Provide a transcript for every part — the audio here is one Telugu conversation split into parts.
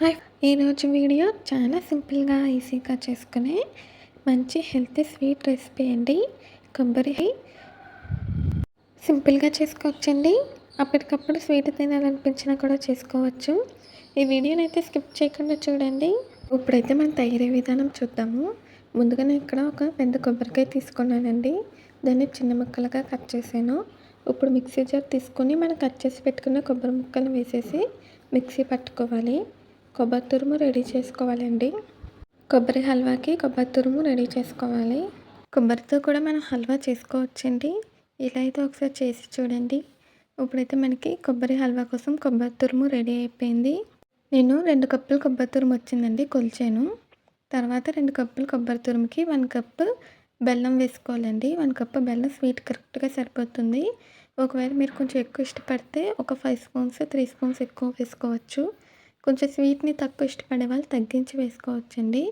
హాయ్. ఈరోజు వీడియో చాలా సింపుల్గా ఈజీగా చేసుకునే మంచి హెల్తీ స్వీట్ రెసిపీ అండి. కొబ్బరి సింపుల్గా చేసుకోవచ్చండి. అప్పటికప్పుడు స్వీట్ తినాలనిపించినా కూడా చేసుకోవచ్చు. ఈ వీడియోని అయితే స్కిప్ చేయకుండా చూడండి. ఇప్పుడైతే మనం తయారీ విధానం చూద్దాము. ముందుగా నేను ఇక్కడ ఒక పెద్ద కొబ్బరికాయ తీసుకున్నానండి. దాన్ని చిన్న ముక్కలుగా కట్ చేశాను. ఇప్పుడు మిక్సీ జార్ తీసుకొని మనం కట్ చేసి పెట్టుకున్న కొబ్బరి ముక్కలు వేసేసి మిక్సీ పట్టుకోవాలి. కొబ్బరి తురుము రెడీ చేసుకోవాలండి. కొబ్బరి హల్వాకి కొబ్బరి తురుము రెడీ చేసుకోవాలి. కొబ్బరితో కూడా మనం హల్వా చేసుకోవచ్చండి. ఇలా అయితే ఒకసారి చేసి చూడండి. ఇప్పుడైతే మనకి కొబ్బరి హల్వా కోసం కొబ్బరి తురుము రెడీ అయిపోయింది. నేను రెండు కప్పులు కొబ్బరి తురుము వచ్చిందండి కొలిచాను. తర్వాత రెండు కప్పులు కొబ్బరి తురుముకి వన్ కప్పు బెల్లం వేసుకోవాలండి. వన్ కప్పు బెల్లం స్వీట్ కరెక్ట్గా సరిపోతుంది. ఒకవేళ మీరు కొంచెం ఎక్కువ ఇష్టపడితే ఒక ఫైవ్ స్పూన్స్ త్రీ స్పూన్స్ ఎక్కువ వేసుకోవచ్చు. కొంచెం స్వీట్ని తక్కువ ఇష్టపడే వాళ్ళు తగ్గించి వేసుకోవచ్చండి.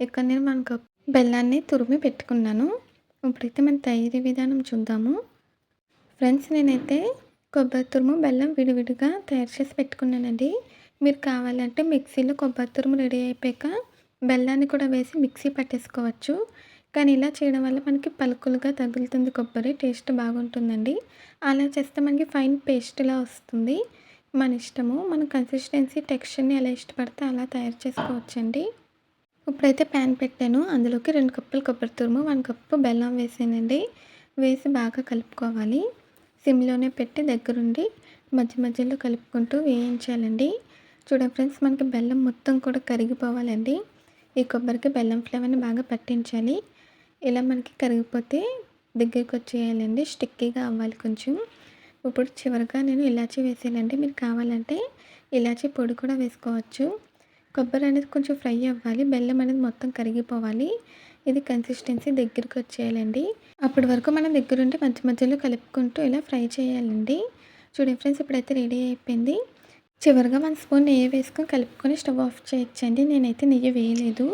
ఇక్కడ నేను మనకు బెల్లాన్ని తురిమి పెట్టుకున్నాను. ఇప్పుడైతే మన తయారీ విధానం చూద్దాము. ఫ్రెండ్స్ నేనైతే కొబ్బరి తురుము బెల్లం విడివిడిగా తయారు చేసి పెట్టుకున్నానండి. మీరు కావాలంటే మిక్సీలో కొబ్బరి తురుము రెడీ అయిపోయాక బెల్లాన్ని కూడా వేసి మిక్సీ పట్టేసుకోవచ్చు. కానీ ఇలా చేయడం వల్ల మనకి పలుకులుగా తగులుతుంది కొబ్బరి టేస్ట్ బాగుంటుందండి. అలా చేస్తే మనకి ఫైన్ పేస్ట్లా వస్తుంది. మన ఇష్టము మన కన్సిస్టెన్సీ టెక్స్చర్ని ఎలా ఇష్టపడితే అలా తయారు చేసుకోవచ్చండి. ఇప్పుడైతే ప్యాన్ పెట్టాను. అందులోకి రెండు కప్పులు కొబ్బరి తురుము వన్ కప్పు బెల్లం వేసానండి. వేసి బాగా కలుపుకోవాలి. సిమ్లోనే పెట్టి దగ్గరుండి మధ్య మధ్యలో కలుపుకుంటూ వేయించాలండి. చూడండి ఫ్రెండ్స్ మనకి బెల్లం మొత్తం కూడా కరిగిపోవాలండి. ఈ కొబ్బరికి బెల్లం ఫ్లేవర్ని బాగా పట్టించాలి. ఇలా మనకి కరిగిపోతే దగ్గరికి వచ్చేయాలండి. స్టిక్కీగా అవ్వాలి కొంచెం. ఇప్పుడు చివరిగా నేను ఇలాచీ వేసానండి. మీరు కావాలంటే ఇలాచీ పొడి కూడా వేసుకోవచ్చు. కొబ్బరి అనేది కొంచెం ఫ్రై అవ్వాలి. బెల్లం అనేది మొత్తం కరిగిపోవాలి. ఇది కన్సిస్టెన్సీ దగ్గరికి వచ్చేయాలండి. అప్పటి వరకు మనం దగ్గరుండి మధ్య మధ్యలో కలుపుకుంటూ ఇలా ఫ్రై చేయాలండి. చూడండి ఫ్రెండ్స్ ఇప్పుడైతే రెడీ అయిపోయింది. చివరిగా వన్ స్పూన్ నెయ్యి వేసుకొని కలుపుకొని స్టవ్ ఆఫ్ చేయొచ్చండి. నేనైతే నెయ్యి వేయలేదు.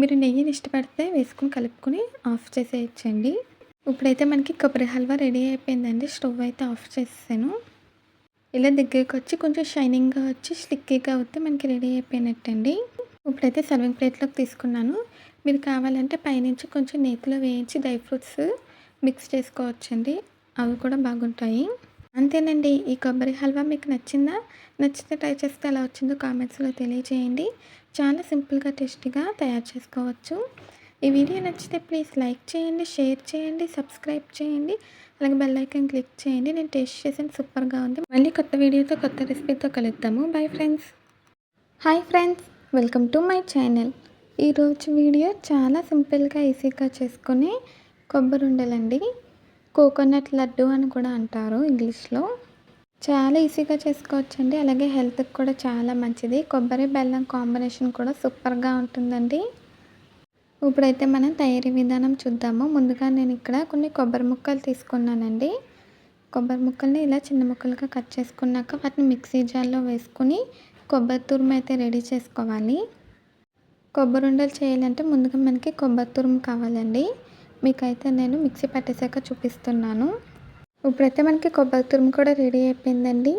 మీరు నెయ్యిని ఇష్టపడితే వేసుకొని కలుపుకొని ఆఫ్ చేసేయచ్చండి. ఇప్పుడైతే మనకి కొబ్బరి హల్వా రెడీ అయిపోయిందండి. స్టవ్ అయితే ఆఫ్ చేసాను ఇలా దగ్గరికి వచ్చి కొంచెం షైనింగ్గా వచ్చి స్టిక్కీగా అవుతే మనకి రెడీ అయిపోయినట్టండి. ఇప్పుడైతే సర్వింగ్ ప్లేట్లోకి తీసుకున్నాను. మీరు కావాలంటే పైనుంచి కొంచెం నేతిలో వేయించి డ్రై ఫ్రూట్స్ మిక్స్ చేసుకోవచ్చండి. అవి కూడా బాగుంటాయి. అంతేనండి. ఈ కొబ్బరి హల్వా మీకు నచ్చిందా? నచ్చితే ట్రై చేస్తే ఎలా వచ్చిందో కామెంట్స్లో తెలియజేయండి. చాలా సింపుల్గా టేస్టీగా తయారు చేసుకోవచ్చు. ఈ వీడియో నచ్చితే ప్లీజ్ లైక్ చేయండి షేర్ చేయండి సబ్స్క్రైబ్ చేయండి. అలాగే బెల్ ఐకాన్ క్లిక్ చేయండి. నేను టేస్ట్ చేసాను సూపర్గా ఉంది. మళ్ళీ కొత్త వీడియోతో కొత్త రెసిపీతో కలుద్దాము. Bye friends hi friends welcome to my channel ఈరోజు వీడియో చాలా సింపుల్గా ఈజీగా చేసుకునే కొబ్బరి ఉండలండి. కోకోనట్ లడ్డు అని కూడా అంటారు ఇంగ్లీష్లో. చాలా ఈజీగా చేసుకోవచ్చండి. అలాగే హెల్త్కి కూడా చాలా మంచిది. కొబ్బరి బెల్లం కాంబినేషన్ కూడా సూపర్గా ఉంటుందండి. ఇప్పుడైతే మనం తయారీ విధానం చూద్దాము. ముందుగా నేను ఇక్కడ కొన్ని కొబ్బరి ముక్కలు తీసుకున్నానండి. కొబ్బరి ముక్కల్ని ఇలా చిన్న ముక్కలుగా కట్ చేసుకున్నాక వాటిని మిక్సీ జార్లో వేసుకుని కొబ్బరి తురుము అయితే రెడీ చేసుకోవాలి. కొబ్బరి ఉండలు చేయాలంటే ముందుగా మనకి కొబ్బరి తురుము కావాలండి. మీకైతే నేను మిక్సీ పట్టేసాక చూపిస్తున్నాను. ఇప్పుడైతే మనకి కొబ్బరి తురుము కూడా రెడీ అయిపోయిందండి.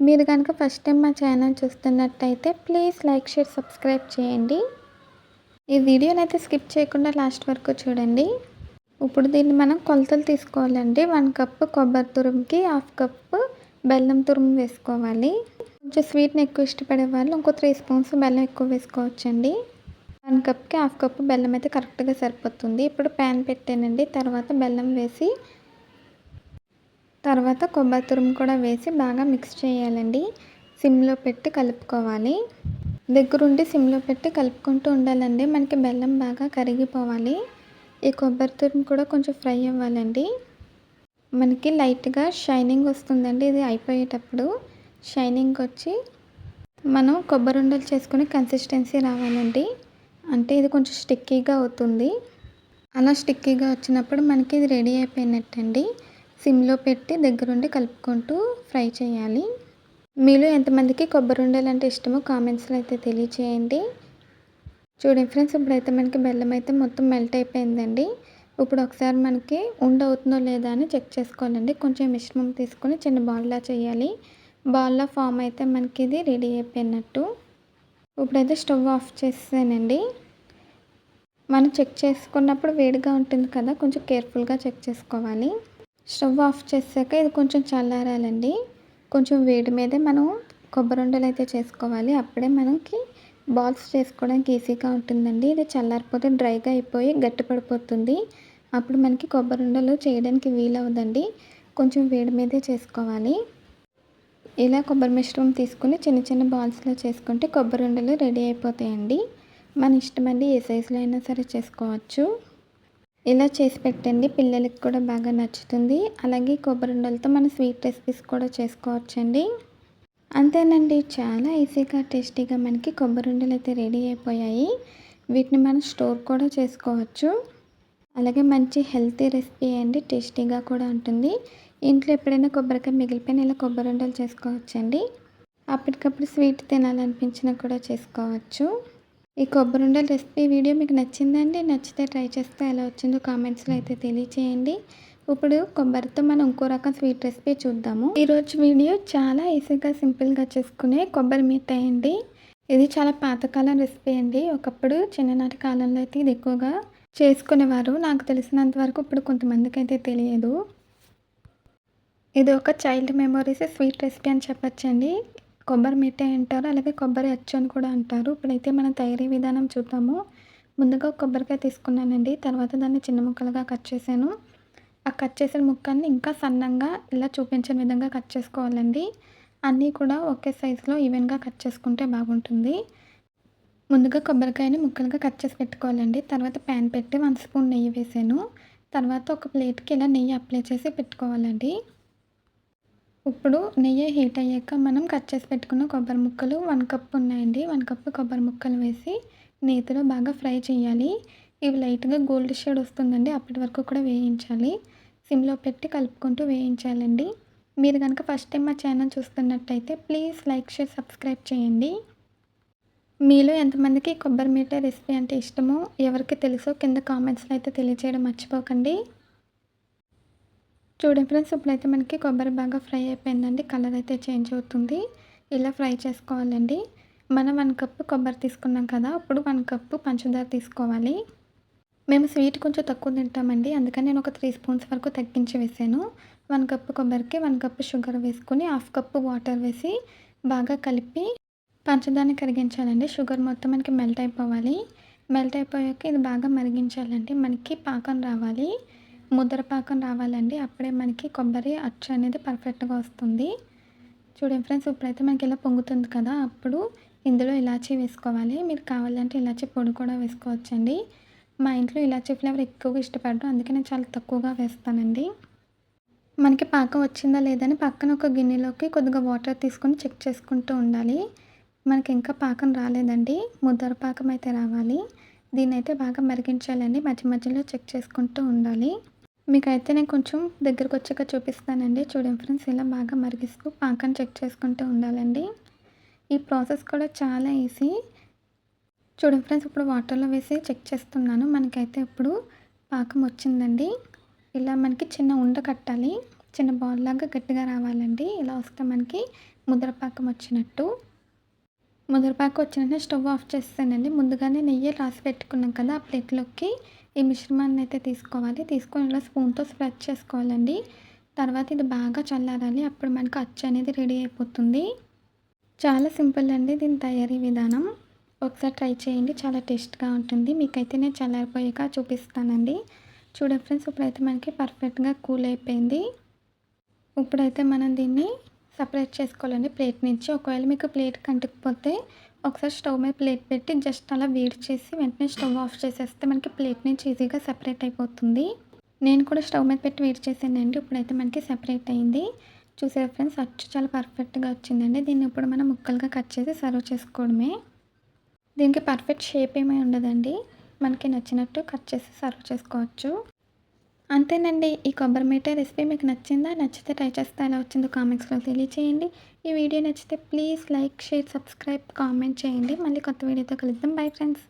మీరు కనుక ఫస్ట్ టైం మా ఛానల్ చూస్తున్నట్టయితే ప్లీజ్ లైక్ షేర్ సబ్స్క్రైబ్ చేయండి. ఈ వీడియోని అయితే స్కిప్ చేయకుండా లాస్ట్ వరకు చూడండి. ఇప్పుడు దీన్ని మనం కొలతలు తీసుకోవాలండి. వన్ కప్ కొబ్బరి తురుముకి హాఫ్ కప్పు బెల్లం తురుము వేసుకోవాలి. కొంచెం స్వీట్ని ఎక్కువ ఇష్టపడే వాళ్ళు ఇంకో త్రీ స్పూన్స్ బెల్లం ఎక్కువ వేసుకోవచ్చండి. వన్ కప్కి హాఫ్ కప్పు బెల్లం అయితే కరెక్ట్గా సరిపోతుంది. ఇప్పుడు ప్యాన్ పెట్టానండి. తర్వాత బెల్లం వేసి తర్వాత కొబ్బరి తురుము కూడా వేసి బాగా మిక్స్ చేయాలండి. సిమ్లో పెట్టి కలుపుకోవాలి. దగ్గరుండి సిమ్లో పెట్టి కలుపుకుంటూ ఉండాలండి. మనకి బెల్లం బాగా కరిగిపోవాలి. ఈ కొబ్బరి తురుము కూడా కొంచెం ఫ్రై అవ్వాలండి. మనకి లైట్గా షైనింగ్ వస్తుందండి. ఇది అయిపోయేటప్పుడు షైనింగ్ వచ్చి మనం కొబ్బరి ఉండలు చేసుకుని కన్సిస్టెన్సీ రావాలండి. అంటే ఇది కొంచెం స్టిక్కీగా అవుతుంది. అలా స్టిక్కీగా వచ్చినప్పుడు మనకి ఇది రెడీ అయిపోయినట్టండి. సిమ్లో పెట్టి దగ్గరుండి కలుపుకుంటూ ఫ్రై చేయాలి. మీలో ఎంతమందికి కొబ్బరి ఉండలు అంటే ఇష్టమో కామెంట్స్లో అయితే తెలియచేయండి. చూడండి ఫ్రెండ్స్ ఇప్పుడైతే మనకి బెల్లం అయితే మొత్తం మెల్ట్ అయిపోయిందండి. ఇప్పుడు ఒకసారి మనకి ఉండ అవుతుందో లేదా అని చెక్ చేసుకోవాలండి. కొంచెం మిశ్రమం తీసుకొని చిన్న బాల్లా చేయాలి. బాల్లా ఫామ్ అయితే మనకి ఇది రెడీ అయిపోయినట్టు. ఇప్పుడైతే స్టవ్ ఆఫ్ చేసేనండి మనం చెక్ చేసుకున్నప్పుడు వేడిగా ఉంటుంది కదా కొంచెం కేర్ఫుల్గా చెక్ చేసుకోవాలి. స్టవ్ ఆఫ్ చేసాక ఇది కొంచెం చల్లారాలండి. కొంచెం వేడి మీదే మనం కొబ్బరి ఉండలు అయితే చేసుకోవాలి. అప్పుడే మనకి బాల్స్ చేసుకోవడానికి ఈజీగా ఉంటుందండి. ఇది చల్లారిపోతే డ్రైగా అయిపోయి గట్టి పడిపోతుంది. అప్పుడు మనకి కొబ్బరి ఉండలు చేయడానికి వీలవదండి కొంచెం వేడి మీదే చేసుకోవాలి. ఇలా కొబ్బరి మిశ్రమం తీసుకుని చిన్న చిన్న బాల్స్లో చేసుకుంటే కొబ్బరి ఉండలు రెడీ అయిపోతాయండి. మన ఇష్టమండి ఏ సైజులో అయినా సరే చేసుకోవచ్చు. ఇలా చేసి పెట్టండి. పిల్లలకి కూడా బాగా నచ్చుతుంది. అలాగే కొబ్బరి ఉండలతో మన స్వీట్ రెసిపీస్ కూడా చేసుకోవచ్చండి. అంతేనండి. చాలా ఈజీగా టేస్టీగా మనకి కొబ్బరి ఉండలు అయితే రెడీ అయిపోయాయి. వీటిని మనం స్టోర్ కూడా చేసుకోవచ్చు. అలాగే మంచి హెల్తీ రెసిపీ అండి. టేస్టీగా కూడా ఉంటుంది. ఇంట్లో ఎప్పుడైనా కొబ్బరికాయ మిగిలిపోయిన ఇలా కొబ్బరి ఉండలు చేసుకోవచ్చండి. అప్పటికప్పుడు స్వీట్ తినాలనిపించినా కూడా చేసుకోవచ్చు. ఈ కొబ్బరి ఉండలు రెసిపీ వీడియో మీకు నచ్చిందండి నచ్చితే ట్రై చేస్తే ఎలా వచ్చిందో కామెంట్స్లో అయితే తెలియచేయండి. ఇప్పుడు కొబ్బరితో మనం ఇంకో రకం స్వీట్ రెసిపీ చూద్దాము. ఈరోజు వీడియో చాలా ఈజీగా సింపుల్గా చేసుకునే కొబ్బరి మిఠాయి అండి. ఇది చాలా పాతకాలం రెసిపీ అండి. ఒకప్పుడు చిన్ననాటి కాలంలో అయితే ఇది ఎక్కువగా చేసుకునేవారు. నాకు తెలిసినంత వరకు ఇప్పుడు కొంతమందికి అయితే తెలియదు. ఇది ఒక చైల్డ్ మెమొరీస్ స్వీట్ రెసిపీ అని చెప్పచ్చండి. కొబ్బరి మిఠాయి అంటారు అలాగే కొబ్బరి అచ్చు అని కూడా అంటారు. ఇప్పుడైతే మనం తయారీ విధానం చూద్దాము. ముందుగా కొబ్బరికాయ తీసుకున్నానండి. తర్వాత దాన్ని చిన్న ముక్కలుగా కట్ చేశాను. ఆ కట్ చేసిన ముక్కల్ని ఇంకా సన్నంగా ఇలా చూపించిన విధంగా కట్ చేసుకోవాలండి. అన్నీ కూడా ఒకే సైజులో ఈవెన్గా కట్ చేసుకుంటే బాగుంటుంది. ముందుగా కొబ్బరికాయని ముక్కలుగా కట్ చేసి పెట్టుకోవాలండి. తర్వాత ప్యాన్ పెట్టి వన్ స్పూన్ నెయ్యి వేసాను. తర్వాత ఒక ప్లేట్కి ఇలా నెయ్యి అప్లై చేసి పెట్టుకోవాలండి. ఇప్పుడు నెయ్యి హీట్ అయ్యాక మనం కట్ చేసి పెట్టుకున్న కొబ్బరి ముక్కలు వన్ కప్ ఉన్నాయండి. వన్ కప్ కొబ్బరి ముక్కలు వేసి నేతిలో బాగా ఫ్రై చేయాలి. ఇవి లైట్గా గోల్డ్ షేడ్ వస్తుందండి. అప్పటి వరకు కూడా వేయించాలి. సిమ్లో పెట్టి కలుపుకుంటూ వేయించాలండి. మీరు కనుక ఫస్ట్ టైం మా ఛానల్ చూస్తున్నట్టయితే ప్లీజ్ లైక్ షేర్ సబ్స్క్రైబ్ చేయండి. మీలో ఎంతమందికి కొబ్బరి మీట రెసిపీ అంటే ఇష్టమో ఎవరికి తెలుసో కింద కామెంట్స్లో అయితే తెలియచేయడం మర్చిపోకండి. చూడండి ఫ్రెండ్స్ ఇప్పుడైతే మనకి కొబ్బరి బాగా ఫ్రై అయిపోయిందండి. కలర్ అయితే చేంజ్ అవుతుంది. ఇలా ఫ్రై చేసుకోవాలండి. మనం వన్ కప్పు కొబ్బరి తీసుకున్నాం కదా అప్పుడు వన్ కప్పు పంచదార తీసుకోవాలి. మేము స్వీట్ కొంచెం తక్కువ తింటామండి. అందుకని నేను ఒక త్రీ స్పూన్స్ వరకు తగ్గించి వేసాను. వన్ కప్పు కొబ్బరికి వన్ కప్పు షుగర్ వేసుకొని హాఫ్ కప్పు వాటర్ వేసి బాగా కలిపి పంచదారని కరిగించాలండి. షుగర్ మొత్తం మనకి మెల్ట్ అయిపోవాలి. మెల్ట్ అయిపోయాక ఇది బాగా మరిగించాలండి. మనకి పాకం రావాలి. ముద్రపాకం రావాలండి. అప్పుడే మనకి కొబ్బరి అచ్చు అనేది పర్ఫెక్ట్గా వస్తుంది. చూడండి ఫ్రెండ్స్ ఇప్పుడైతే మనకి ఇలా పొంగుతుంది కదా అప్పుడు ఇందులో ఇలాచీ వేసుకోవాలి. మీరు కావాలంటే ఇలాచీ పొడి కూడా వేసుకోవచ్చండి. మా ఇంట్లో ఇలాచీ ఫ్లేవర్ ఎక్కువగా ఇష్టపడ్డం అందుకే నేను చాలా తక్కువగా వేస్తానండి. మనకి పాకం వచ్చిందా లేదని పక్కన ఒక గిన్నెలోకి కొద్దిగా వాటర్ తీసుకొని చెక్ చేసుకుంటూ ఉండాలి. మనకి ఇంకా పాకం రాలేదండి. ముద్దర పాకం అయితే రావాలి. దీన్ని అయితే బాగా మరిగించాలండి. మధ్య మధ్యలో చెక్ చేసుకుంటూ ఉండాలి. మీకైతే నేను కొంచెం దగ్గరకు వచ్చాక చూపిస్తానండి. చూడండి ఫ్రెండ్స్ ఇలా బాగా మరిగిస్తూ పాకం చెక్ చేసుకుంటూ ఉండాలండి. ఈ ప్రాసెస్ కూడా చాలా ఈజీ. చూడండి ఫ్రెండ్స్ ఇప్పుడు వాటర్లో వేసి చెక్ చేస్తున్నాను. మనకైతే ఇప్పుడు పాకం వచ్చిందండి. ఇలా మనకి చిన్న ఉండ కట్టాలి. చిన్న బాల్ లాగా గట్టిగా రావాలండి. ఇలా వస్తే మనకి ముద్రపాకం వచ్చినట్టు. ముద్రపాకం వచ్చినట్టు స్టవ్ ఆఫ్ చేస్తానండి. ముందుగానే నెయ్యి రాసి పెట్టుకున్నాం కదా ఆ ప్లేట్లోకి. ఈ మిశ్రమాన్ని అయితే తీసుకోవాలి. తీసుకొని ఇలా స్పూన్తో స్ప్రెడ్ చేసుకోవాలండి. తర్వాత ఇది బాగా చల్లారాలి. అప్పుడు మనకు అచ్చు అనేది రెడీ అయిపోతుంది. చాలా సింపుల్ అండి దీని తయారీ విధానం. ఒకసారి ట్రై చేయండి. చాలా టేస్ట్గా ఉంటుంది. మీకైతే నేను చల్లారిపోయాక చూపిస్తానండి. చూడ ఫ్రెండ్స్ ఇప్పుడైతే మనకి పర్ఫెక్ట్గా కూల్ అయిపోయింది. ఇప్పుడైతే మనం దీన్ని సపరేట్ చేసుకోవాలండి. ప్లేట్ నుంచి ఒకవేళ మీకు ప్లేట్ కంటుకుపోతే ఒకసారి స్టవ్ మీద ప్లేట్ పెట్టి జస్ట్ అలా వేడి చేసి వెంటనే స్టవ్ ఆఫ్ చేసేస్తే మనకి ప్లేట్ నుంచి ఈజీగా సెపరేట్ అయిపోతుంది. నేను కూడా స్టవ్ మీద పెట్టి వేడి చేసానండి ఇప్పుడైతే మనకి సపరేట్ అయింది. చూసే ఫ్రెండ్స్? అచ్చు చాలా పర్ఫెక్ట్గా వచ్చిందండి. దీన్ని ఇప్పుడు మనం ముక్కలుగా కట్ చేసి సర్వ్ చేసుకోవడమే. దీనికి పర్ఫెక్ట్ షేప్ ఏమీ ఉండదండి. మనకి నచ్చినట్టు కట్ చేసి సర్వ్ చేసుకోవచ్చు. అంతేనండి. ఈ కొబ్బరి మిఠాయి రెసిపీ మీకు నచ్చిందా? నచ్చితే ట్రై చేస్తే ఎలా వచ్చిందో కామెంట్స్లో తెలియచేయండి. ఈ వీడియో నచ్చితే please like share subscribe comment చేయండి. మళ్ళీ కొత్త వీడియోతో కలుద్దాం. Bye friends.